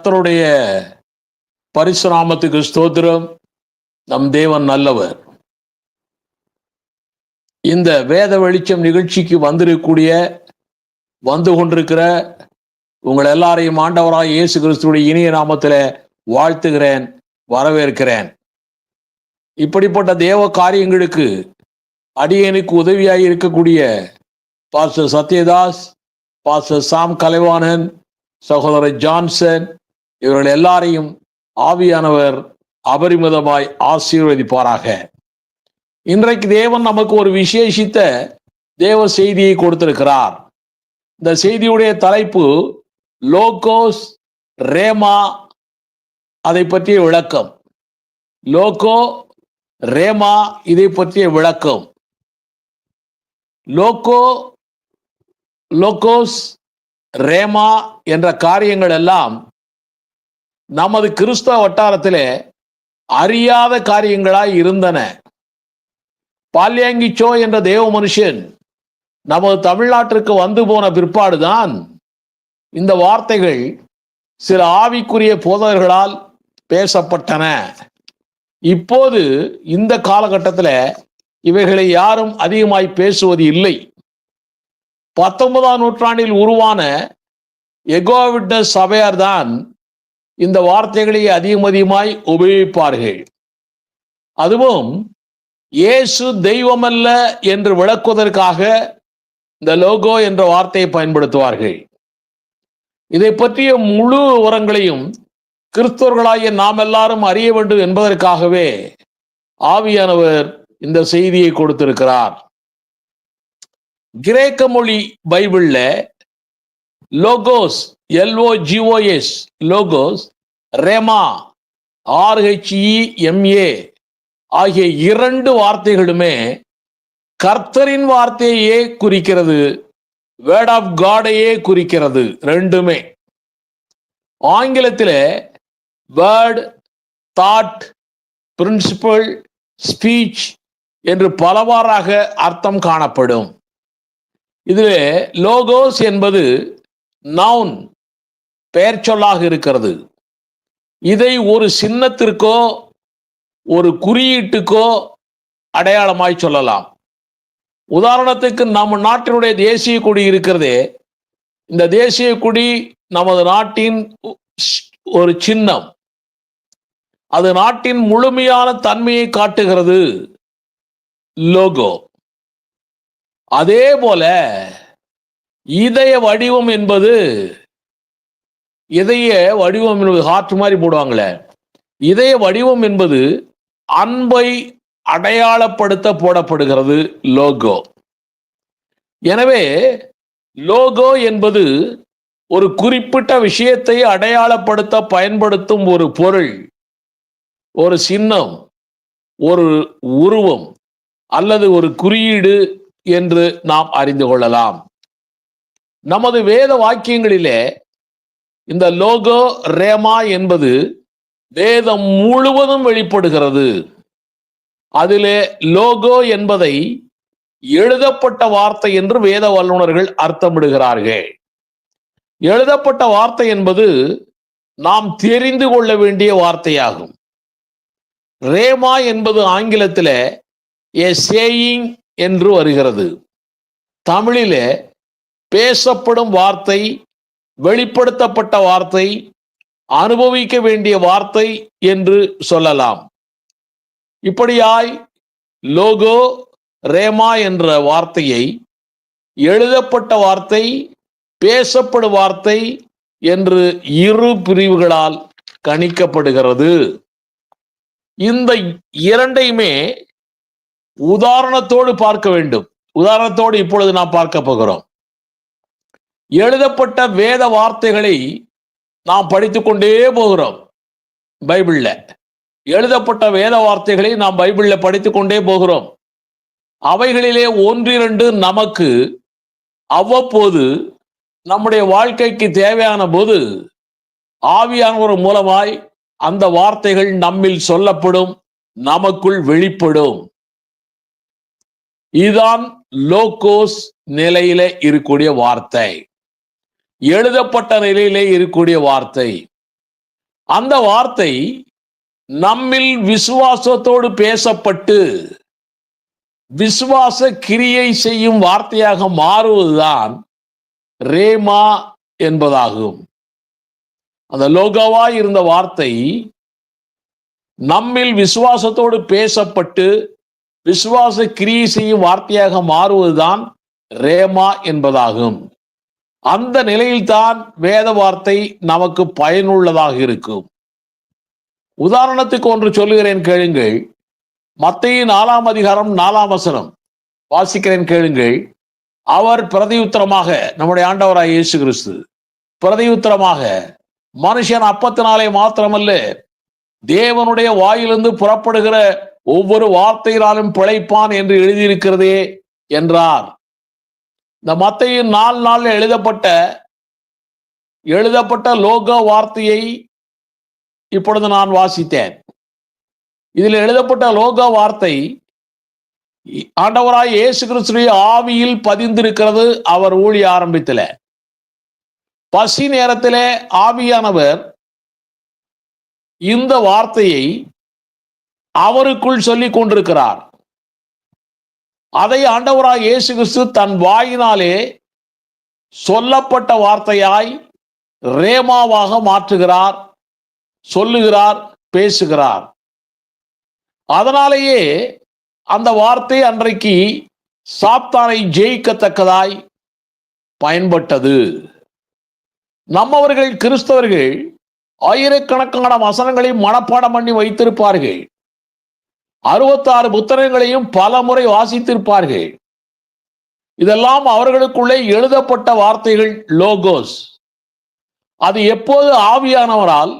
கர்த்தருடைய பரிசுராமத்துக்கு ஸ்தோத்திரம். நம் தேவன் நல்லவர். இந்த வேத வெளிச்சம் நிகழ்ச்சிக்கு வந்திருக்கக்கூடிய வந்து கொண்டிருக்கிற உங்கள் எல்லாரையும் ஆண்டவராக இயேசு கிறிஸ்துடைய இனிய நாமத்தில் வாழ்த்துகிறேன் வரவேற்கிறேன். இப்படிப்பட்ட தேவ காரியங்களுக்கு அடியனுக்கு உதவியாக இருக்கக்கூடிய pastor Sathyadas pastor Sam Kalaivanan சகோதரர் ஜான்சன் இவர்கள் எல்லாரையும் ஆவியானவர் அபரிமிதமாய் ஆசீர்வதிப்பாராக. இன்றைக்கு தேவன் நமக்கு ஒரு விசேஷித்த தேவ செய்தியை கொடுத்திருக்கிறார். இந்த செய்தியுடைய தலைப்பு லோகோஸ் ரேமா அதை பற்றிய விளக்கம். லோகோ ரேமா இதை பற்றிய விளக்கம். லோகோ லோகோஸ் ரேமா என்ற காரியங்கள் எல்லாம் நமது கிறிஸ்தவ வட்டாரத்திலே அறியாத காரியங்களாய் இருந்தன. பால்யாங்கிச்சோ என்ற தேவ மனுஷன் நமது தமிழ்நாட்டிற்கு வந்து போன பிற்பாடுதான் இந்த வார்த்தைகள் சில ஆவிக்குரிய போதகர்களால் பேசப்பட்டன. இப்போது இந்த காலகட்டத்தில் இவைகளை யாரும் அதிகமாய் பேசுவது இல்லை. பத்தொன்பதாம் நூற்றாண்டில் உருவான எகோவிட்னஸ் சபையார் தான் இந்த வார்த்தைகளை அதிகம் அதிகமாய் உபயோகிப்பார்கள். அதுவும் இயேசு தெய்வமல்ல என்று விளக்குவதற்காக இந்த லோகோ என்ற வார்த்தையை பயன்படுத்துவார்கள். இதை பற்றிய முழு விவரங்களையும் கிறிஸ்தவர்களாகிய நாம் எல்லாரும் அறிய வேண்டும் என்பதற்காகவே ஆவியானவர் இந்த செய்தியை கொடுத்திருக்கிறார். கிரேக்க மொழி பைபிள்ல லோகோஸ் எல்ஓஜிஓஎஸ் லோகோஸ் ரெமா ஆர்ஹெச்இஎம்ஏ ஆகிய இரண்டு வார்த்தைகளுமே கர்த்தரின் வார்த்தையே குறிக்கிறது வேர்ட் ஆஃப் காடையே குறிக்கிறது ரெண்டுமே. ஆங்கிலத்தில் வேர்ட் தாட் பிரின்சிபல் ஸ்பீச் என்று பலவாறாக அர்த்தம் காணப்படும். இதில் லோகோஸ் என்பது நவுன் பெயர் சொல்லாக இருக்கிறது. இதை ஒரு சின்னத்திற்கோ ஒரு குறியீட்டுக்கோ அடையாளமாய் சொல்லலாம். உதாரணத்துக்கு நம்ம நாட்டினுடைய தேசிய கொடி இருக்கிறதே இந்த தேசிய கொடி நமது நாட்டின் ஒரு சின்னம். அது நாட்டின் முழுமையான தன்மையை காட்டுகிறது. லோகோ. அதே போல இதய வடிவம் என்பது இதய வடிவம் என்பது ஹார்ட் மாதிரி போடுவாங்களே. இதய வடிவம் என்பது அன்பை அடையாளப்படுத்த போடப்படுகிறது லோகோ எனவே லோகோ என்பது ஒரு குறிப்பிட்ட விஷயத்தை அடையாளப்படுத்த பயன்படுத்தும் ஒரு பொருள் ஒரு சின்னம் ஒரு உருவம் அல்லது ஒரு குறியீடு என்று நாம் அறிந்து கொள்ளலாம். நமது வேத வாக்கியங்களிலே இந்த லோகோ ரேமா என்பது வேதம் முழுவதும் வெளிப்படுகிறது. அதிலே லோகோ என்பதை எழுதப்பட்ட வார்த்தை என்று வேத வல்லுநர்கள் அர்த்தமிடுகிறார்கள். எழுதப்பட்ட வார்த்தை என்பது நாம் தெரிந்து கொள்ள வேண்டிய வார்த்தையாகும். ரேமா என்பது ஆங்கிலத்தில் ஏ சேயிங் என்று வருகிறது. தமிழிலே பேசப்படும் வார்த்தை வெளிப்படுத்தப்பட்ட வார்த்தை அனுபவிக்க வேண்டிய வார்த்தை என்று சொல்லலாம். இப்படியாய் லோகோ ரேமா என்ற வார்த்தையை எழுதப்பட்ட வார்த்தை பேசப்படும் வார்த்தை என்று இரு பிரிவுகளால் கணிக்கப்படுகிறது. இந்த இரண்டையுமே உதாரணத்தோடு பார்க்க வேண்டும். உதாரணத்தோடு இப்பொழுது நாம் பார்க்க போகிறோம். எழுதப்பட்ட வேத வார்த்தைகளை நாம் படித்துக்கொண்டே போகிறோம். பைபிள்ல. எழுதப்பட்ட வேத வார்த்தைகளை நாம் பைபிள்ல படித்துக்கொண்டே போகிறோம். அவைகளிலே ஒன்றிரண்டு நமக்கு அவ்வப்போது நம்முடைய வாழ்க்கைக்கு தேவையான போது ஆவியானவர் மூலமாய் அந்த வார்த்தைகள் நம்மில் சொல்லப்படும் நமக்குள் வெளிப்படும். இதுதான் லோகோஸ் நிலையில இருக்கக்கூடிய வார்த்தை. எழுதப்பட்ட நிலையிலே இருக்கக்கூடிய வார்த்தை. அந்த வார்த்தை நம்மில் விசுவாசத்தோடு பேசப்பட்டு விசுவாச கிரியை செய்யும் வார்த்தையாக மாறுவதுதான் ரேமா என்பதாகும். அந்த லோகவாய் இருந்த வார்த்தை நம்மில் விசுவாசத்தோடு பேசப்பட்டு விசுவாச கிரியை செய்யும் வார்த்தையாக மாறுவதுதான் ரேமா என்பதாகும். அந்த நிலையில்தான் வேத வார்த்தை நமக்கு பயனுள்ளதாக இருக்கும். உதாரணத்துக்கு ஒன்று சொல்லுகிறேன் கேளுங்கள். மத்தையின் நாலாம் அதிகாரம் நாலாம் வசனம். வாசிக்கிறேன் கேளுங்கள். அவர் பிரதியுத்தரமாக நம்முடைய ஆண்டவராய் இயேசு கிறிஸ்து பிரதியுத்தரமாக மனுஷன் அப்பத்தினாலே மாத்திரமல்ல தேவனுடைய வாயிலிருந்து புறப்படுகிற ஒவ்வொரு வார்த்தையினாலும் பிழைப்பான் என்று எழுதியிருக்கிறதே என்றார். இந்த மத்தையின் நாலு நாளில் எழுதப்பட்ட எழுதப்பட்ட லோக வார்த்தையை இப்பொழுது நான் வாசித்தேன். இதில் எழுதப்பட்ட லோக வார்த்தை ஆண்டவராய் இயேசு கிறிஸ்துடைய ஆவியில் பதிந்திருக்கிறது அவர் ஊழிய ஆரம்பித்தல. பசி நேரத்திலே ஆவியானவர் இந்த வார்த்தையை அவருக்குள் சொல்லிக் கொண்டிருக்கிறார். அதை ஆண்டவராக இயேசு கிறிஸ்து தன் வாயினாலே சொல்லப்பட்ட வார்த்தையாய் ரேமாவாக மாற்றுகிறார் சொல்லுகிறார் பேசுகிறார். அதனாலேயே அந்த வார்த்தை அன்றைக்கு சாப்தானை ஜெயிக்கத்தக்கதாய் பயன்பட்டது. நம்மவர்கள் கிறிஸ்தவர்கள் ஆயிரக்கணக்கான வசனங்களை மனப்பாடம் பண்ணி வைத்திருப்பார்கள். அறுபத்தாறு புத்தகங்களையும் பல முறை வாசித்திருப்பார்கள். இதெல்லாம் அவர்களுக்குள்ளே எழுதப்பட்ட வார்த்தைகள் லோகோஸ் அது எப்போது ஆவியானவரால்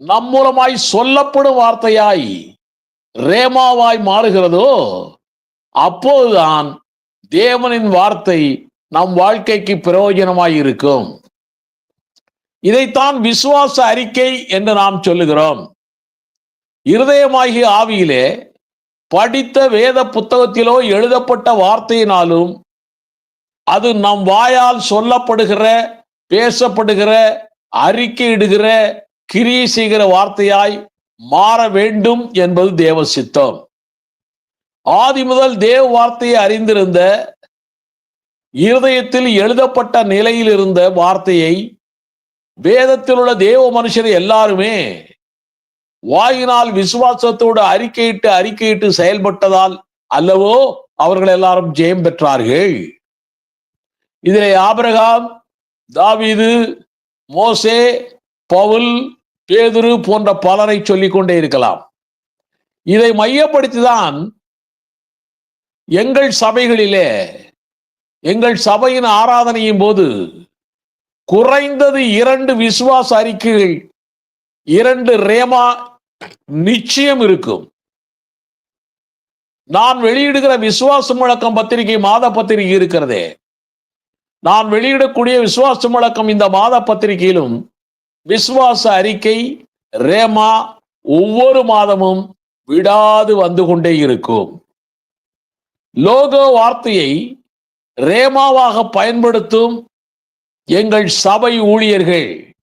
நம் மூலமாய் சொல்லப்படும் வார்த்தையாய் ரேமாவாய் மாறுகிறதோ அப்போதுதான் தேவனின் வார்த்தை நம் வாழ்க்கைக்கு பிரயோஜனமாய் இருக்கும். இதைத்தான் விசுவாச அறிக்கை என்று நாம் சொல்லுகிறோம். இருதயமாகிய ஆவியிலே படித்த வேத புத்தகத்திலோ எழுதப்பட்ட வார்த்தையினாலும் அது நம் வாயால் சொல்லப்படுகிற பேசப்படுகிற அறிக்கையிடுகிற கிரியை செய்கிற வார்த்தையாய் மாற வேண்டும் என்பது தேவ சித்தம். ஆதி முதல் தேவ வார்த்தையை அறிந்திருந்த இருதயத்தில் எழுதப்பட்ட நிலையில் இருந்த வார்த்தையை வேதத்தில் உள்ள தேவ மனுஷர் எல்லாருமே வாயினால் விசுவாசத்தோடு அறிக்கையிட்டு அறிக்கையிட்டு செயல்பட்டதால் அல்லவோ அவர்கள் எல்லாரும் ஜெயம் பெற்றார்கள். இதிலே ஆபிரகாம் தாவீது மோசே பவுல் பேதுரு போன்ற பலரை சொல்லிக்கொண்டே இருக்கலாம். இதை மையப்படுத்திதான் எங்கள் சபைகளிலே எங்கள் சபையின் ஆராதனையின் போது குறைந்தது இரண்டு விசுவாச அறிக்கைகள் இரண்டு ரேமா நிச்சயம் இருக்கும். நான் வெளியிடுகிற விசுவாச முழக்கம் பத்திரிகை மாத பத்திரிகை இருக்கிறதே. நான் வெளியிடக்கூடிய விசுவாச முழக்கம் இந்த மாத பத்திரிகையிலும் விசுவாச அறிக்கை ரேமா ஒவ்வொரு மாதமும் விடாது வந்து கொண்டே இருக்கும். லோகோ வார்த்தையை ரேமாவாக பயன்படுத்தும் எங்கள் சபை ஊழியர்கள்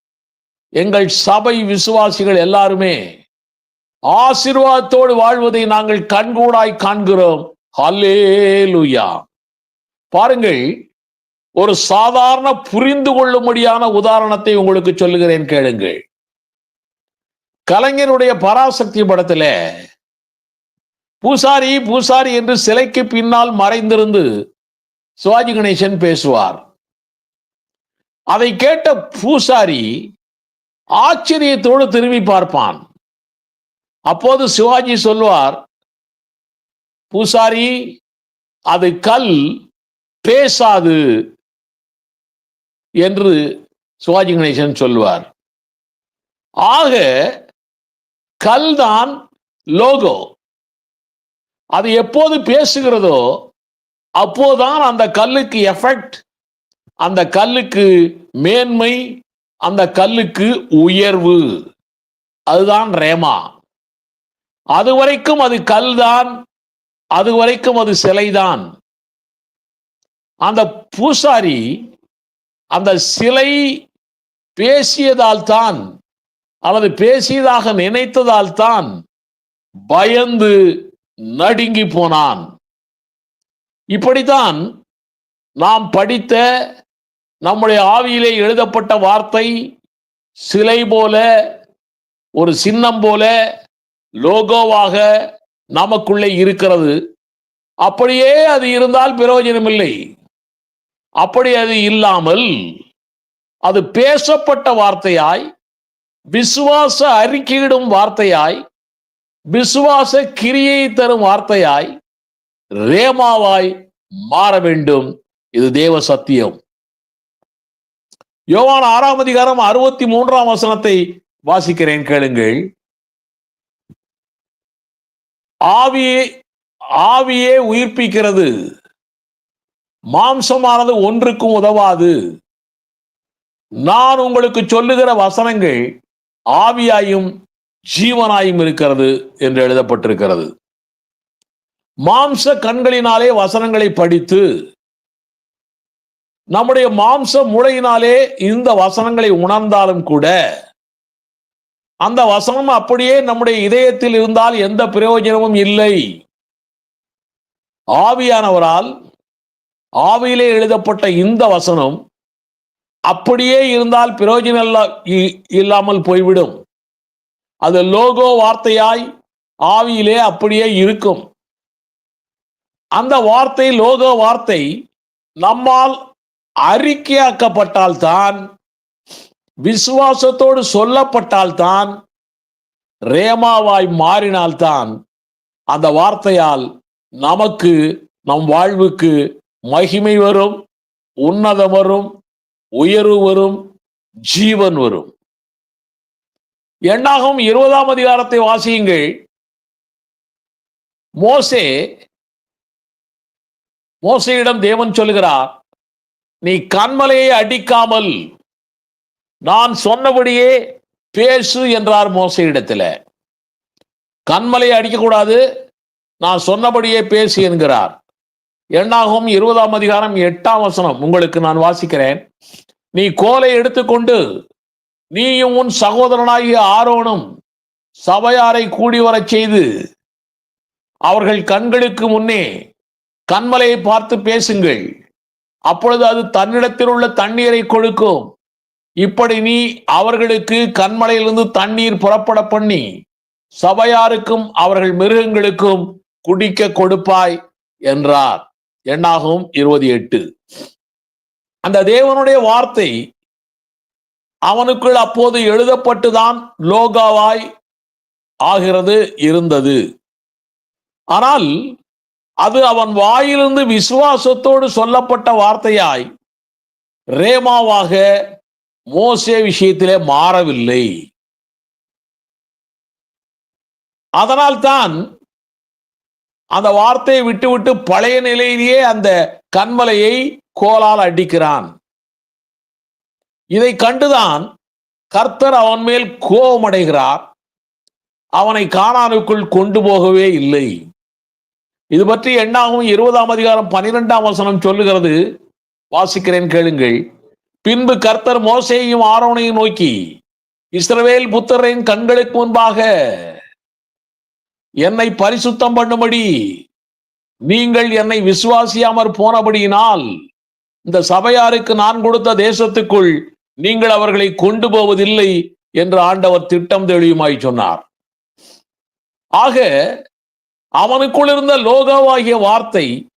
எங்கள் சபை விசுவாசிகள் எல்லாருமே ஆசீர்வாதத்தோடு வாழ்வதை நாங்கள் கண்கூடாய் காண்கிறோம். ஹல்லேலூயா பாருங்கள் ஒரு சாதாரண புரிந்து கொள்ளும்படியான உதாரணத்தை உங்களுக்கு சொல்லுகிறேன் கேளுங்கள். கலைஞருடைய பராசக்தி படத்துல பூசாரி பூசாரி என்று சிலைக்கு பின்னால் மறைந்திருந்து சிவாஜி கணேசன் பேசுவார். அதை கேட்ட பூசாரி ஆச்சரியத்தோடு திரும்பி பார்ப்பான். அப்போது சிவாஜி சொல்வார் பூசாரி அது கல் பேசாது என்று சிவாஜி கணேசன் சொல்வார் ஆக கல் தான் லோகோ. அது எப்போது பேசுகிறதோ அப்போதான் அந்த கல்லுக்கு எஃபெக்ட் அந்த கல்லுக்கு மேன்மை அந்த கல்லுக்கு உயர்வு. அதுதான் ரேமா. அது வரைக்கும் அது கல்தான் அது வரைக்கும் அது சிலைதான். அந்த பூசாரி அந்த சிலை பேசியதால் தான் அல்லது பேசியதாக நினைத்ததால் தான் பயந்து நடுங்கி போனான். இப்படித்தான் நாம் படித்த நம்முடைய ஆவியிலே எழுதப்பட்ட வார்த்தை சிலை போல ஒரு சின்னம் போல லோகோவாக நமக்குள்ளே இருக்கிறது. அப்படியே அது இருந்தால் பிரயோஜனமில்லை அப்படி அது இல்லாமல் அது பேசப்பட்ட வார்த்தையாய் விசுவாச அறிக்கையிடும் வார்த்தையாய் விசுவாச கிரியை தரும் வார்த்தையாய் ரேமாவாய் மாற வேண்டும். இது தேவ சத்தியம். யோவான் ஆறாம் அதிகாரம் அறுபத்தி மூன்றாம் வசனத்தை வாசிக்கிறேன் கேளுங்கள். ஆவியே ஆவியே உயிர்ப்பிக்கிறது. மாம்சமானது ஒன்றுக்கும் உதவாது. நான் உங்களுக்கு சொல்லுகிற வசனங்கள் ஆவியாயும் ஜீவனாயும் இருக்கிறது என்று எழுதப்பட்டிருக்கிறது. மாம்ச கண்களினாலே வசனங்களை படித்து நம்முடைய மாம்ச மூளையினாலே இந்த வசனங்களை உணர்ந்தாலும் கூட அந்த வசனம் அப்படியே நம்முடைய இதயத்தில் இருந்தால் எந்த பிரயோஜனமும் இல்லை. ஆவியானவரால் ஆவியிலே எழுதப்பட்ட இந்த வசனம் அப்படியே இருந்தால் பிரயோஜனம் இ- இல்லாமல் போய்விடும். அது லோகோ வார்த்தையாய் ஆவியிலே அப்படியே இருக்கும். அந்த வார்த்தை லோகோ வார்த்தை நம்மால் அறிக்கையாக்கப்பட்டால்தான் விசுவாசத்தோடு சொல்லப்பட்டால்தான் ரேமாவாய் மாறினால்தான் அந்த வார்த்தையால் நமக்கு நம் வாழ்வுக்கு மகிமை வரும் உன்னதம் வரும் உயர்வு வரும் ஜீவன் வரும். எண்ணாகும் இருபதாம் அதிகாரத்தை வாசியுங்கள். மோசே மோசையிடம் தேவன் சொல்கிறார் நீ கண்மலையை அடிக்காமல் நான் சொன்னபடியே பேசு என்றார் மோசையிடத்துல கண்மலையை அடிக்கக்கூடாது நான் சொன்னபடியே பேசு என்கிறார். எண்ணாகும் இருபதாம் அதிகாரம் எட்டாம் வசனம் உங்களுக்கு நான் வாசிக்கிறேன். நீ கோலை எடுத்துக்கொண்டு நீயும் உன் சகோதரனாகிய ஆரோனும் சபையாரை கூடி வரச் செய்து அவர்கள் கண்களுக்கு முன்னே கண்மலையை பார்த்து பேசுங்கள். அப்பொழுது அது தன்னிடத்தில் உள்ள தண்ணீரை கொடுக்கும். இப்படி நீ அவர்களுக்கு கண்மலையிலிருந்து தண்ணீர் புறப்பட பண்ணி சபையாருக்கும் அவர்கள் மிருகங்களுக்கும் குடிக்க கொடுப்பாய் என்றார். எண்ணாகும் இருபது எட்டு. அந்த தேவனுடைய வார்த்தை அவனுக்குள் அப்போது எழுதப்பட்டுதான் லோகாவாய் ஆகிறது இருந்தது. ஆனால் அது அவன் வாயிலிருந்து விசுவாசத்தோடு சொல்லப்பட்ட வார்த்தையாய் ரேமாவாக மோசே விஷயத்திலே மாறவில்லை. அதனால்தான் அந்த வார்த்தையை விட்டுவிட்டு பழைய நிலையிலேயே அந்த கண்மலையை கோலால் அடிக்கிறான். இதை கண்டுதான் கர்த்தர் அவன் மேல் கோபமடைகிறார் அவனை காணானுக்குள் கொண்டு போகவே இல்லை. இது பற்றி என்னாகும்? இருபதாம் அதிகாரம் பனிரெண்டாம் வசனம் சொல்லுகிறது. வாசிக்கிறேன் கேளுங்கள். பின்பு கர்த்தர் மோசேயையும் ஆரோனையும் நோக்கி இஸ்ரவேல் புத்தரின் கண்களுக்கு முன்பாக என்னை பரிசுத்தம் பண்ணும்படி நீங்கள் என்னை விசுவாசியாமற் போனபடியினால் இந்த சபையாருக்கு நான் கொடுத்த தேசத்துக்குள் நீங்கள் அவர்களை கொண்டு போவதில்லை என்று ஆண்டவர் திட்டம் தெளிவுமாய் சொன்னார். ஆக அவனுக்குள் இருந்த லோகவாகிய வார்த்தை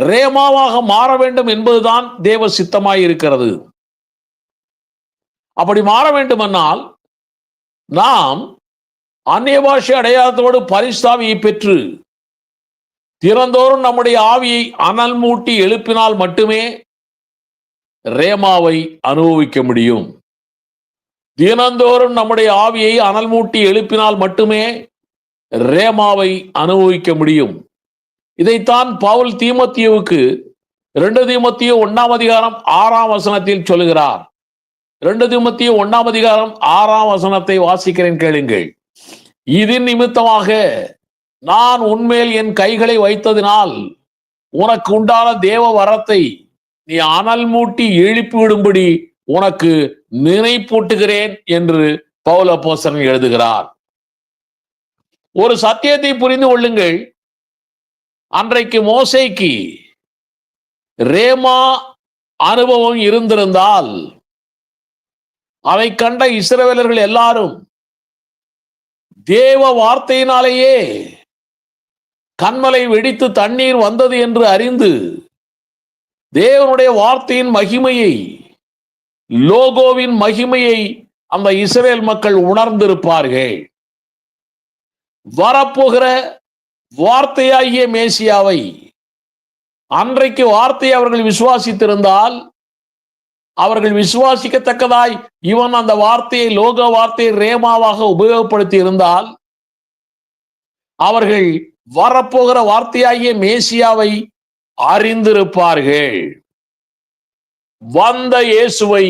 ரேமாவாக மாற வேண்டும் என்பதுதான் தேவ சித்தமாய் இருக்கிறது அப்படி மாற வேண்டுமென்றால் நாம் அந்நிய பாஷை அடையாளத்தோடு பரிசாவியை பெற்று திறந்தோறும் நம்முடைய ஆவியை அனல் மூட்டி எழுப்பினால் மட்டுமே ரேமாவை அனுபவிக்க முடியும். தினந்தோறும் நம்முடைய ஆவியை அனல் மூட்டி எழுப்பினால் மட்டுமே ரேமாவை அனுபவிக்க முடியும். இதைத்தான் பவுல் தீமத்தியவுக்கு ரெண்டு தீமத்திய ஒன்னாம் அதிகாரம் ஆறாம் வசனத்தில் சொல்லுகிறார். ரெண்டு திமுத்திய ஒன்னாம் அதிகாரம் ஆறாம் வசனத்தை வாசிக்கிறேன் கேளுங்கள். இது நிமித்தமாக நான் உன்மேல் என் கைகளை வைத்ததினால் உனக்கு உண்டான தேவ வரத்தை நீ அனல் மூட்டி எழுப்பி விடும்படி உனக்கு நினைப்பூட்டுகிறேன் என்று பௌல போசன் எழுதுகிறார். ஒரு சத்தியத்தை புரிந்து கொள்ளுங்கள். அன்றைக்கு மோசைக்கு ரேமா அனுபவம் இருந்திருந்தால் அதை கண்ட இஸ்ரவேலர்கள் எல்லாரும் தேவ வார்த்தையினாலேயே கண்மலை வெடித்து தண்ணீர் வந்தது என்று அறிந்து தேவனுடைய வார்த்தையின் மகிமையை லோகோவின் மகிமையை அந்த இஸ்ரேல் மக்கள் உணர்ந்திருப்பார்கள். வரப்போகிற வார்த்தையாகிய மேசியாவை அன்றைக்கு வார்த்தையை அவர்கள் விசுவாசித்திருந்தால் அவர்கள் விசுவாசிக்கத்தக்கதாய் இவன் அந்த வார்த்தையை லோக வார்த்தையை ரேமாவாக உபயோகப்படுத்தி இருந்தால் அவர்கள் வரப்போகிற வார்த்தையாகிய மேசியாவை அறிந்திருப்பார்கள். வந்த இயேசுவை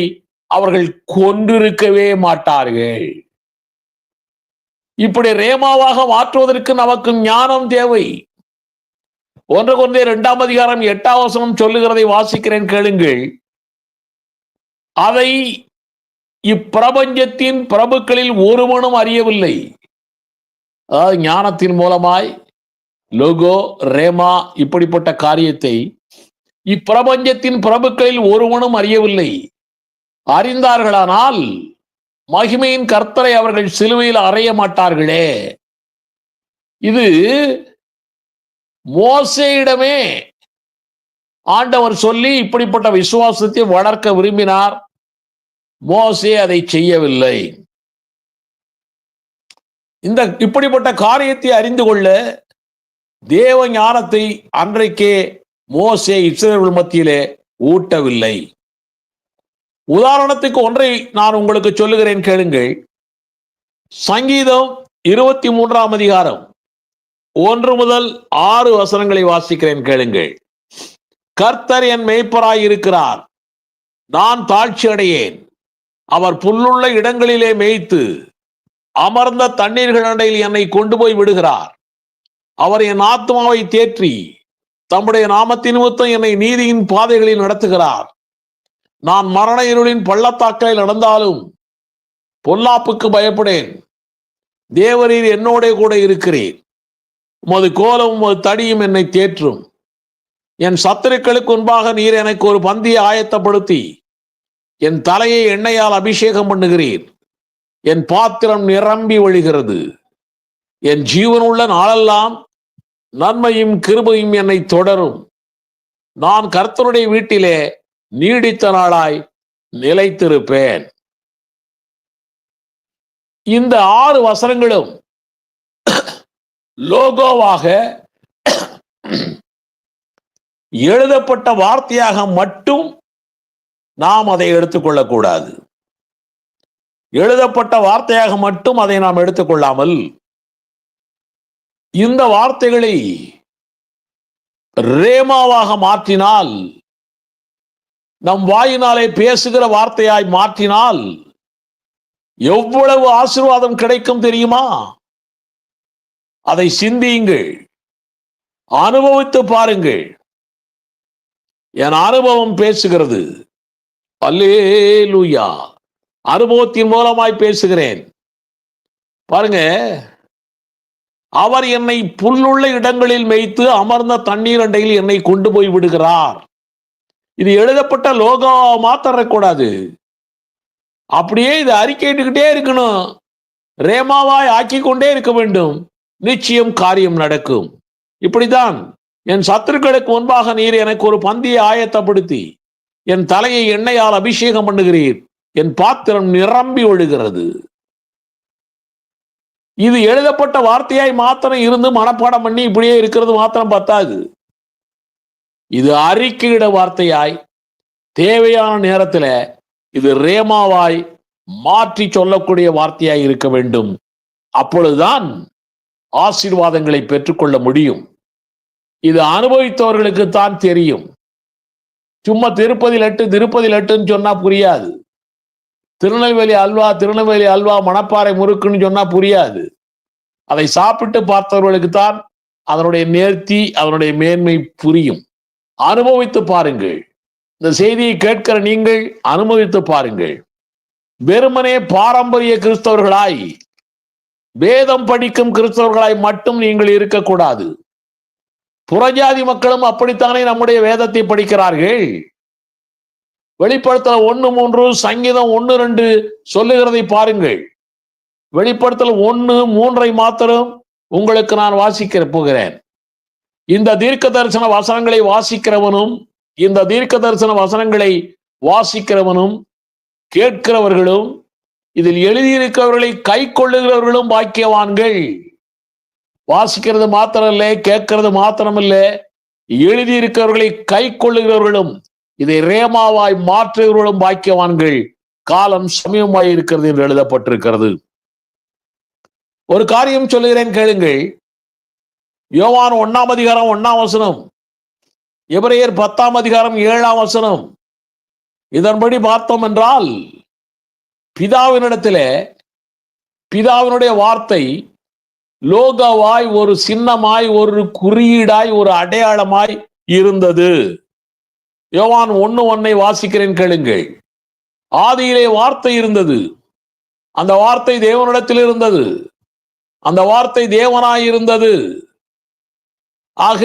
அவர்கள் கொன்றிருக்கவே மாட்டார்கள். இப்படி ரேமாவாக மாற்றுவதற்கு நமக்கு ஞானம் தேவை. ஒன்று கொண்டே இரண்டாம் அதிகாரம் எட்டாம் வசனம் சொல்லுகிறதை வாசிக்கிறேன் கேளுங்கள். அதை இப்பிரபஞ்சத்தின் பிரபுக்களில் ஒருவனும் அறியவில்லை. அதாவது ஞானத்தின் மூலமாய் லோகோ ரேமா இப்படிப்பட்ட காரியத்தை இப்பிரபஞ்சத்தின் பிரபுக்களில் ஒருவனும் அறியவில்லை. அறிந்தார்களானால் மகிமையின் கர்த்தரை அவர்கள் சிலுவையில் அறைய மாட்டார்களே. இது மோசையிடமே ஆண்டவர் சொல்லி இப்படிப்பட்ட விசுவாசத்தை வளர்க்க விரும்பினார். மோசே அதை செய்யவில்லை. இந்த இப்படிப்பட்ட காரியத்தை அறிந்து கொள்ள தேவ ஞானத்தை அன்றைக்கே மோசே இஸ்ரேல் மத்தியிலே ஊட்டவில்லை. உதாரணத்துக்கு ஒன்றை நான் உங்களுக்கு சொல்லுகிறேன் கேளுங்கள். சங்கீதம் இருபத்தி மூன்றாம் அதிகாரம் ஒன்று முதல் ஆறு வசனங்களை வாசிக்கிறேன் கேளுங்கள். கர்த்தர் என் மேய்ப்பராய் இருக்கிறார். நான் தாழ்ச்சி அடையேன். அவர் புல்லுள்ள இடங்களிலே மேய்த்து அமர்ந்த தண்ணீர்கள் அடையில் என்னை கொண்டு போய் விடுகிறார். அவர் என் ஆத்மாவை தேற்றி தம்முடைய நாமத்தின் நிமித்தம் என்னை நீதியின் பாதைகளில் நடத்துகிறார். நான் மரண இருளின் பள்ளத்தாக்களில் நடந்தாலும் பொல்லாப்புக்கு பயப்படேன். தேவரீர் என்னோட கூட இருக்கிறேன் உமது கோலம் உமது தடியும் என்னை தேற்றும். என் சத்துருக்களுக்கு முன்பாக நீர் எனக்கு ஒரு பந்தியை ஆயத்தப்படுத்தி என் தலையை எண்ணெயால் அபிஷேகம் பண்ணுகிறீர். என் பாத்திரம் நிரம்பி வழிகிறது என் ஜீவனுள்ள நாளெல்லாம் நன்மையும் கிருபையும் என்னை தொடரும். நான் கர்த்தருடைய வீட்டிலே நீடித்த நாளாய் நிலைத்திருப்பேன். இந்த ஆறு வசனங்களும் லோகோவாக எழுதப்பட்ட வார்த்தையாக மட்டும் நாம் அதை எடுத்துக்கொள்ளக்கூடாது. எழுதப்பட்ட வார்த்தையாக மட்டும் அதை நாம் எடுத்துக்கொள்ளாமல் இந்த வார்த்தைகளை ரேமாவாக மாற்றினால் நம் வாயினாலே பேசுகிற வார்த்தையாய் மாற்றினால் எவ்வளவு ஆசீர்வாதம் கிடைக்கும் தெரியுமா? அதை சிந்தியுங்கள் அனுபவித்து பாருங்கள். என் அனுபவம் பேசுகிறது. அல்லேலூயா. அனுபவத்தின் மூலமாய் பேசுகிறேன். பாருங்க. அவர் என்னை புல்லுள்ள இடங்களில் மேய்த்து அமர்ந்த தண்ணீர் அண்டையில் என்னை கொண்டு போய் விடுகிறார். இது எழுதப்பட்ட லோகோ மாத்தரக்கூடாது அப்படியே இது அறிக்கைட்டுக்கிட்டே இருக்கணும். ரேமாவாய் ஆக்கி கொண்டே இருக்க வேண்டும். நிச்சயம் காரியம் நடக்கும். இப்படிதான் என் சத்துருக்களுக்கு முன்பாக நீர் எனக்கு ஒரு பந்தியை ஆயத்தப்படுத்தி என் தலையை எண்ணெயால் அபிஷேகம் பண்ணுகிறீர். என் பாத்திரம் நிரம்பி ஒழுகிறது. இது எழுதப்பட்ட வார்த்தையாய் மாத்திரம் இருந்து மனப்பாடம் பண்ணி இப்படியே இருக்கிறது மாத்திரம் பத்தாது. இது அறிக்கையிட வார்த்தையாய் தேவையான நேரத்தில் இது ரேமாவாய் மாற்றி சொல்லக்கூடிய வார்த்தையாய் இருக்க வேண்டும். அப்பொழுதுதான் ஆசீர்வாதங்களை பெற்றுக்கொள்ள முடியும். இது அனுபவித்தவர்களுக்கு தான் தெரியும். சும்மா திருப்பதி லட்டு திருப்பதி லட்டுன்னு சொன்னா புரியாது. திருநெல்வேலி அல்வா திருநெல்வேலி அல்வா மணப்பாறை முறுக்குன்னு சொன்னா புரியாது. அதை சாப்பிட்டு பார்த்தவர்களுக்கு தான் அதனுடைய நேர்த்தி அதனுடைய மேன்மை புரியும். அனுபவித்து பாருங்கள். இந்த செய்தியை கேட்கிற நீங்கள் அனுபவித்து பாருங்கள். வெறுமனே பாரம்பரிய கிறிஸ்தவர்களாய் வேதம் படிக்கும் கிறிஸ்தவர்களாய் மட்டும் நீங்கள் இருக்கக்கூடாது. புறஜாதி மக்களும் அப்படித்தானே நம்முடைய வேதத்தை படிக்கிறார்கள்? வெளிப்படுத்தல் ஒன்று மூன்று சங்கீதம் ஒன்று ரெண்டு சொல்லுகிறதை பாருங்கள். வெளிப்படுத்தல் ஒன்று மூன்றை மாத்திரம் உங்களுக்கு நான் வாசிக்க போகிறேன். இந்த தீர்க்க தரிசன வசனங்களை வாசிக்கிறவனும் இந்த தீர்க்க தரிசன வசனங்களை வாசிக்கிறவனும் கேட்கிறவர்களும் இதில் எழுதியிருக்கிறவர்களை கை கொள்ளுகிறவர்களும் பாக்கியவான்கள். வாசிக்கிறது மாத்திரமில்லை கேட்கிறது மாத்திரமில்ல. எழுதியிருக்கிறவர்களை கை கொள்ளுகிறவர்களும் இதை ரேமாவாய் மாற்றுகிறவர்களும் பாக்கியவான்கள். காலம் சமயமாய் இருக்கிறது என்று எழுதப்பட்டிருக்கிறது. ஒரு காரியம் சொல்லுகிறேன் கேளுங்கள். யோவான் ஒன்னாம் அதிகாரம் ஒன்னாம் வசனம். எபிரேயர் பத்தாம் அதிகாரம் ஏழாம் வசனம். இதன்படி பார்த்தோம் என்றால் பிதாவினிடத்திலே பிதாவினுடைய வார்த்தை லோகவாய் ஒரு சின்னமாய் ஒரு குறியீடாய் ஒரு அடையாளமாய் இருந்தது. யோவான் ஒன்னு ஒன்னை வாசிக்கிறேன் கேளுங்கள். ஆதியிலே வார்த்தை இருந்தது. அந்த வார்த்தை தேவனிடத்தில் இருந்தது. அந்த வார்த்தை தேவனாய் இருந்தது. ஆக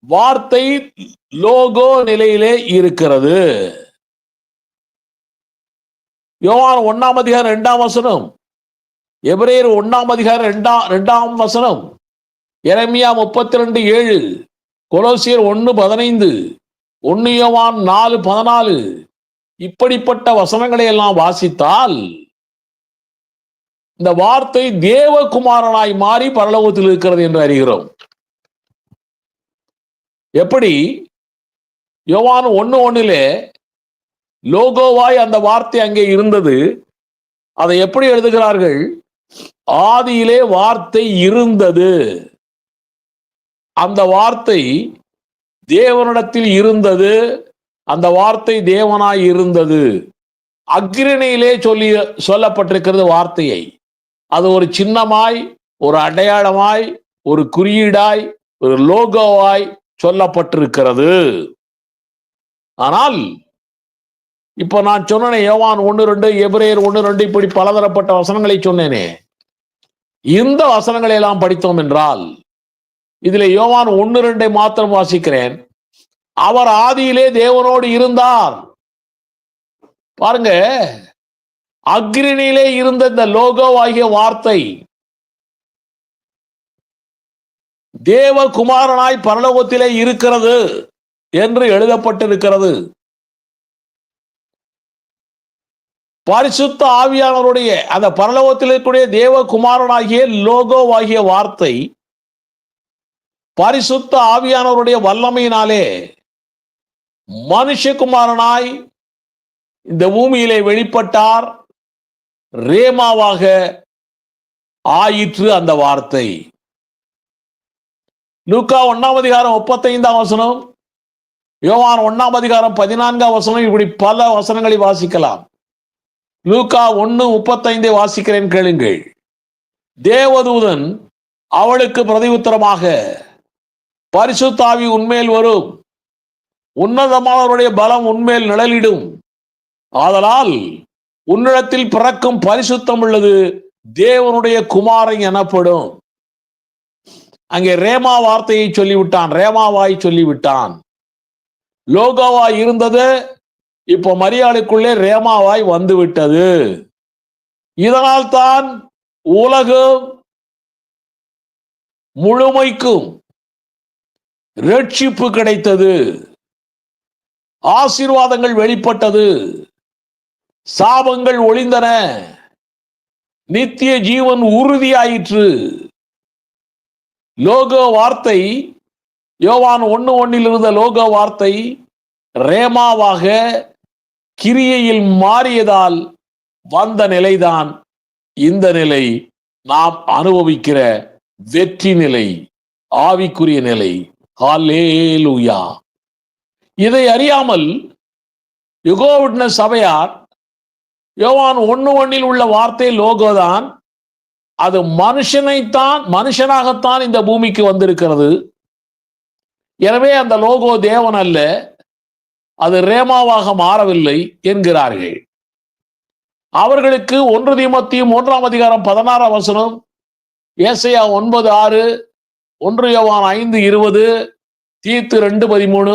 வார்த்தை லோகோ நிலையிலே இருக்கிறது. யோவான் ஒன்னாம் அதிகாரம் இரண்டாம் வசனம். எபிரேயர் ஒன்னாம் அதிகாரம் ரெண்டாம் ரெண்டாம் வசனம். எரமியா முப்பத்தி ரெண்டு ஏழு கொலோசியர் ஒன்று பதினைந்து ஒன்னியவான் நாலு பதினாலு. இப்படிப்பட்ட வசனங்களை எல்லாம் வாசித்தால் இந்த வார்த்தை தேவகுமாரனாய் மாறி பரலோகத்தில் இருக்கிறது என்று அறிகிறோம். எப்படி? யோவான் ஒன்னு ஒன்றிலே லோகோவாய் அந்த வார்த்தை அங்கே இருந்தது. அதை எப்படி எழுதுகிறார்கள்? ஆதியிலே வார்த்தை இருந்தது. அந்த வார்த்தை தேவனிடத்தில் இருந்தது. அந்த வார்த்தை தேவனாய் இருந்தது. அக்ரணையிலே சொல்லி சொல்லப்பட்டிருக்கிறது வார்த்தையை. அது ஒரு சின்னமாய் ஒரு அடையாளமாய் ஒரு குறியீடாய் ஒரு லோகோவாய் சொல்லப்பட்டிருக்கிறது. ஆனால் இப்ப நான் சொன்னேனே யோவான் ஒன்று ரெண்டு எபிரேயர் ஒன்று ரெண்டு இப்படி பலதரப்பட்ட வசனங்களை சொன்னேனே. இந்த வசனங்களை எல்லாம் படித்தோம் என்றால் இதுல யோவான் ஒன்னு ரெண்டை மாத்திரம் வாசிக்கிறேன். அவர் ஆதியிலே தேவனோடு இருந்தார். பாருங்க அக்ரினியிலே இருந்த இந்த லோகோ ஆகிய வார்த்தை தேவகுமாரனாய் பரலோகத்திலே இருக்கிறது என்று எழுதப்பட்டிருக்கிறது. பரிசுத்த ஆவியானவருடைய அந்த பரலோகத்தில் இருக்கக்கூடிய தேவகுமாரனாகிய லோகோவாகிய வார்த்தை பரிசுத்த ஆவியானவருடைய வல்லமையினாலே மனுஷகுமாரனாய் இந்த பூமியிலே வெளிப்பட்டார். ரேமாவாக ஆயிற்று அந்த வார்த்தை. லூக்கா ஒன்னாம் அதிகாரம் முப்பத்தைந்தாம் வசனம் யோவான் ஒன்னாம் அதிகாரம் பதினான்காம் வசனம் இப்படி பல வசனங்களை வாசிக்கலாம். லூகா ஒன்று முப்பத்தைந்தை வாசிக்கிறேன் கேளுங்கள். தேவதூதன் அவளுக்கு பிரதி உத்தரமாக பரிசுத்தாவி உண்மையில் வரும். உன்னதமானவருடைய பலம் உண்மையில் நிழலிடும். ஆதலால் உன்னிடத்தில் பிறக்கும் பரிசுத்தம் உள்ளது தேவனுடைய குமாரன் எனப்படும். அங்கே ரேமா வார்த்தையை சொல்லிவிட்டான் ரேமாவாய் சொல்லிவிட்டான். லோகோவாய் இருந்தது இப்போ மரியாளுக்குள்ளே ரேமாவாய் வந்துவிட்டது. இதனால் தான் உலகம் முழுமைக்கும் ரட்சிப்பு கிடைத்தது. ஆசீர்வாதங்கள் வெளிப்பட்டது. சாபங்கள் ஒளிந்தன நித்திய ஜீவன் உறுதியாயிற்று. லோகோ வார்த்தை யோவான் ஒன்னு ஒன்னில் இருந்த லோகோ வார்த்தை ரேமாவாக கிரியையில் மாறியதால் வந்த நிலைதான் இந்த நிலை. நாம் அனுபவிக்கிற வெற்றி நிலை ஆவிக்குரிய நிலை. ஹாலேலுயா இதை அறியாமல் யுகோவிட்ன சபையார் யோவான் ஒன்று ஒன்னில் உள்ள வார்த்தை லோகோதான் அது மனுஷனைத்தான் மனுஷனாகத்தான் இந்த பூமிக்கு வந்திருக்கிறது. எனவே அந்த லோகோ தேவன் அல்ல. அது ரேமாவாக மாறவில்லை என்கிறார்கள். அவர்களுக்கு ஒன்று தீமத்தியும் மூன்றாம் அதிகாரம் பதினாறாம் வசனம் ஏசையா ஒன்பது ஆறு ஒன்று யவான் ஐந்து இருபது தீத்து ரெண்டு பதிமூணு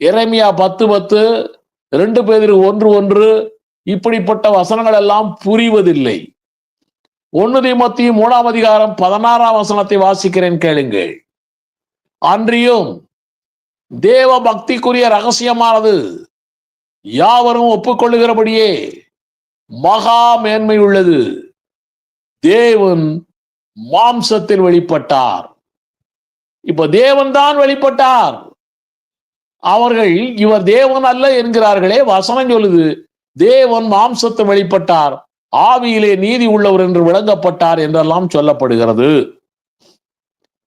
எரேமியா பத்து பத்து ரெண்டு பேர் ஒன்று ஒன்று இப்படிப்பட்ட வசனங்கள் எல்லாம் புரிவதில்லை. ஒன்று தீமத்தியும் மூணாம் அதிகாரம் பதினாறாம் வசனத்தை வாசிக்கிறேன் கேளுங்கள். அன்றியும் தேவ பக்திக்குரிய ரகசியமானது. யாவரும் ஒப்புக்கொள்ளுகிறபடியே மகா மேன்மை உள்ளது. தேவன் மாம்சத்தில் வெளிப்பட்டார். இப்ப தேவன் தான் வெளிப்பட்டார். அவர்கள் இவர் தேவன் அல்ல என்கிறார்களே வசனம் சொல்லுது. தேவன் மாம்சத்தை வெளிப்பட்டார். ஆவியிலே நீதி உள்ளவர் என்று விளங்கப்பட்டார் என்றெல்லாம் சொல்லப்படுகிறது.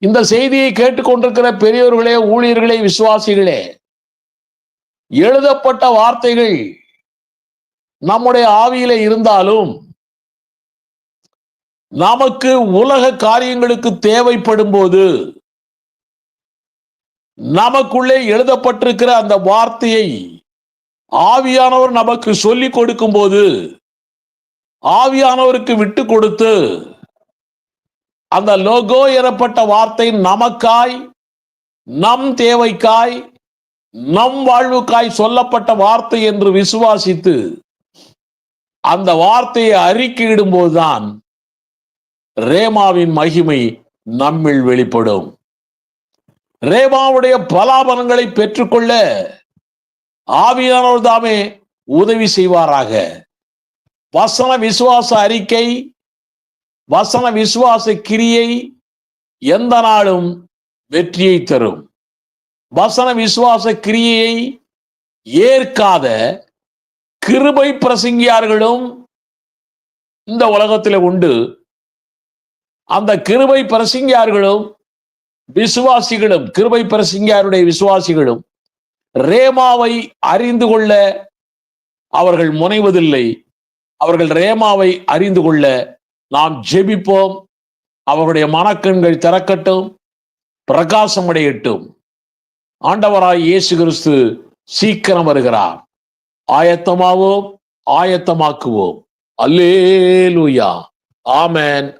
இந்த செய்தியை கேட்டுக்கொண்டிருக்கிற பெரியவர்களே ஊழியர்களே விசுவாசிகளே எழுதப்பட்ட வார்த்தைகள் நம்முடைய ஆவியில இருந்தாலும் நமக்கு உலக காரியங்களுக்கு தேவைப்படும் போது நமக்குள்ளே எழுதப்பட்டிருக்கிற அந்த வார்த்தையை ஆவியானவர் நமக்கு சொல்லிக் கொடுக்கும் போது ஆவியானவருக்கு விட்டு கொடுத்து அந்த லோகோ எனப்பட்ட வார்த்தை நமக்காய் நம் தேவைக்காய் நம் வாழ்வுக்காய் சொல்லப்பட்ட வார்த்தை என்று விசுவாசித்து அந்த வார்த்தையை அறிக்கையிடும் போதுதான் ரேமாவின் மகிமை நம்மில் வெளிப்படும். ரேமாவுடைய பலாபலங்களை பெற்றுக்கொள்ள ஆவியானவர் தாமே உதவி செய்வாராக. வசன விசுவாச அறிக்கை வசன விசுவாச கிரியை எந்த நாளும் வெற்றியை தரும். வசன விசுவாச கிரியையை ஏற்காத கிருபை பிரசங்கியார்களும் இந்த உலகத்தில் உண்டு. அந்த கிருபை பிரசங்கியார்களும் விசுவாசிகளும் கிருபை பிரசங்கியாருடைய விசுவாசிகளும் ரேமாவை அறிந்து கொள்ள அவர்கள் முனைவதில்லை. அவர்கள் ரேமாவை அறிந்து கொள்ள நாம் ஜெபிப்போம். அவருடைய மனக்கண்கள் திறக்கட்டும். பிரகாசம் அடையட்டும். ஆண்டவராய் இயேசு கிறிஸ்து சீக்கிரம் வருகிறார். ஆயத்தமாவோம் ஆயத்தமாக்குவோம். அல்லேலூயா. ஆமேன்